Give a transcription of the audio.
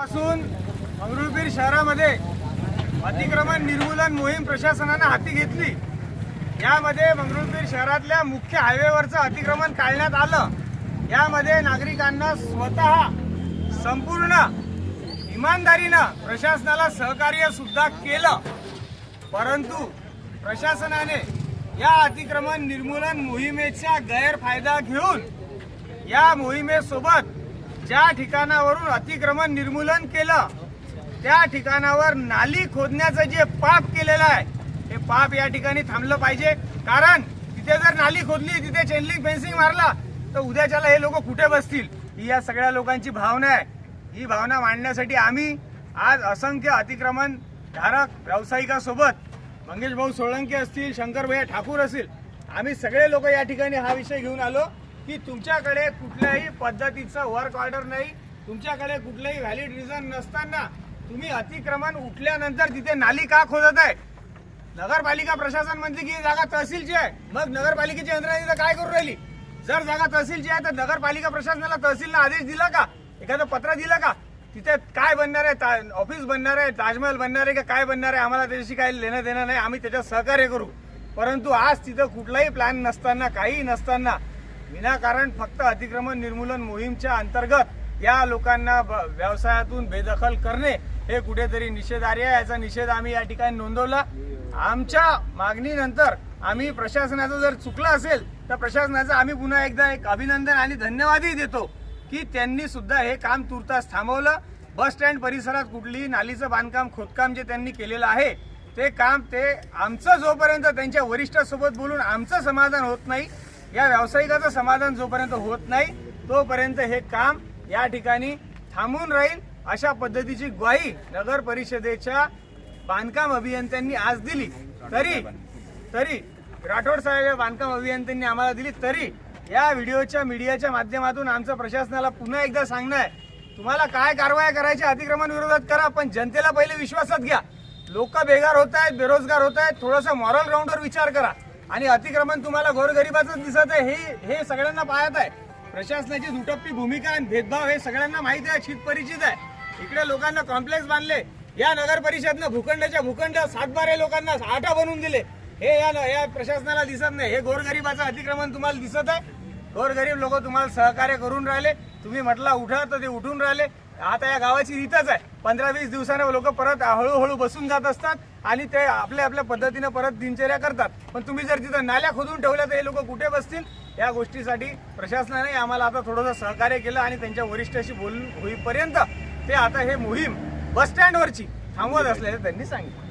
पासून मंगरुळपीर शहरामध्ये अतिक्रमण निर्मूलन मोहीम प्रशासनानं हाती घेतली. यामध्ये मंगरुळपीर शहरातल्या मुख्य हायवेवरचं अतिक्रमण काढण्यात आलं. यामध्ये नागरिकांना स्वतः संपूर्ण इमानदारीनं प्रशासनाला सहकार्य सुद्धा केलं. परंतु प्रशासनाने या अतिक्रमण निर्मूलन मोहिमेचा गैरफायदा घेऊन या मोहिमेसोबत ज्या ठिकाणावरून अतिक्रमण निर्मूलन केलं त्या ठिकाणावर नाली खोदण्याचं जे पाप केलेलं आहे हे पाप या ठिकाणी थांबलं पाहिजे. कारण तिथे जर नाली खोदली तिथे चेनलिंग फेन्सिंग मारला तर उद्याच्याला हे लोक कुठे बसतील? ही या सगळ्या लोकांची भावना आहे. ही भावना मांडण्यासाठी आम्ही आज असंख्य अतिक्रमण धारक व्यावसायिकासोबत मंगेश भाऊ सोळंके असतील शंकरभैया ठाकूर असतील आम्ही सगळे लोक या ठिकाणी हा विषय घेऊन आलो. की तुमच्याकडे कुठल्याही पद्धतीचं वर्क ऑर्डर नाही तुमच्याकडे कुठलंही व्हॅलिड रिझन नसताना तुम्ही अतिक्रमण उठल्यानंतर तिथे नाली का खोदत आहे. नगरपालिका प्रशासन म्हणते की जागा तहसीलची आहे. मग नगरपालिकेची यंत्रणा तिथं काय करू राहिली? जर जागा तहसीलची आहे तर नगरपालिका प्रशासनाला तहसीलनं आदेश दिला का? एखादं पत्र दिलं का? तिथे काय बनणार आहे? ता- ऑफिस बनणार आहे? ताजमहल बनणार आहे का? काय बनणार आहे? आम्हाला त्याच्याशी काही लेणं देणं नाही. आम्ही त्याच्यात सहकार्य करू. परंतु आज तिथं कुठलाही प्लॅन नसताना काही नसताना विनाकारण फक्त अतिक्रमण निर्मूलन मोहीमच्या अंतर्गत या लोकांना ब- व्यवसायातून बेदखल करणे हे कुठेतरी निषेधार्य आहे. याचा निषेध आम्ही या ठिकाणी नोंदवला. आमच्या मागणीनंतर आम्ही प्रशासनाचं जर चुकलं असेल तर प्रशासनाचं आम्ही पुन्हा एकदा एक अभिनंदन आणि धन्यवादही देतो की त्यांनी सुद्धा हे काम तुर्तास थांबवलं. बस स्टँड परिसरात कुठलीही नालीचं बांधकाम खोदकाम जे त्यांनी केलेलं आहे ते काम ते आमचं जोपर्यंत त्यांच्या वरिष्ठासोबत बोलून आमचं समाधान होत नाही या व्यावसायिकाचं समाधान जोपर्यंत होत नाही तोपर्यंत हे काम या ठिकाणी थांबून राहील. अशा पद्धतीची ग्वाही नगर परिषदेच्या बांधकाम अभियंत्यांनी आज दिली. तरी तरी राठोड साहेब या बांधकाम अभियंत्यांनी आम्हाला दिली. तरी या व्हिडिओच्या मीडियाच्या माध्यमातून आमचं प्रशासनाला पुन्हा एकदा सांगणं आहे. तुम्हाला काय कारवाया करायच्या अतिक्रमण विरोधात करा पण जनतेला पहिले विश्वासात घ्या. लोक बेगार होत आहेत बेरोजगार होत आहेत थोडंसं मॉरल ग्राउंडवर विचार करा. आणि अतिक्रमण तुम्हाला गोरगरिबाच दिसत आहे. हे हे सगळ्यांना पाहत आहे. प्रशासनाची दुटप्पी भूमिका आणि भेदभाव हे सगळ्यांना माहिती आहे शीत परिचित आहे. इकडे लोकांना कॉम्प्लेक्स बांधले. या नगर परिषदनं भूखंडाच्या भूखंड सातबारे लोकांना आठा बनवून दिले. हे या या प्रशासनाला दिसत नाही. हे गोरगरिबाचं अतिक्रमण तुम्हाला दिसत आहे. गोरगरीब लोक तुम्हाला सहकार्य करून राहिले. तुम्ही म्हटला उठा तर ते उठून राहिले. आता या गावाची रीतच आहे. पंधरा वीस दिवसाने लोक परत हळूहळू बसून जात असतात आणि ते आपल्या आपल्या पद्धतीनं परत दिनचर्या करतात. पण तुम्ही जर तिथं नाल्या खोदून ठेवल्या तर हे लोक कुठे बसतील? या गोष्टीसाठी प्रशासनाने आम्हाला आता थोडंसं सहकार्य केलं आणि त्यांच्या वरिष्ठाशी बोलून होईपर्यंत ते आता हे मोहीम बस स्टँडवरची थांबवत असल्याचं त्यांनी सांगितलं.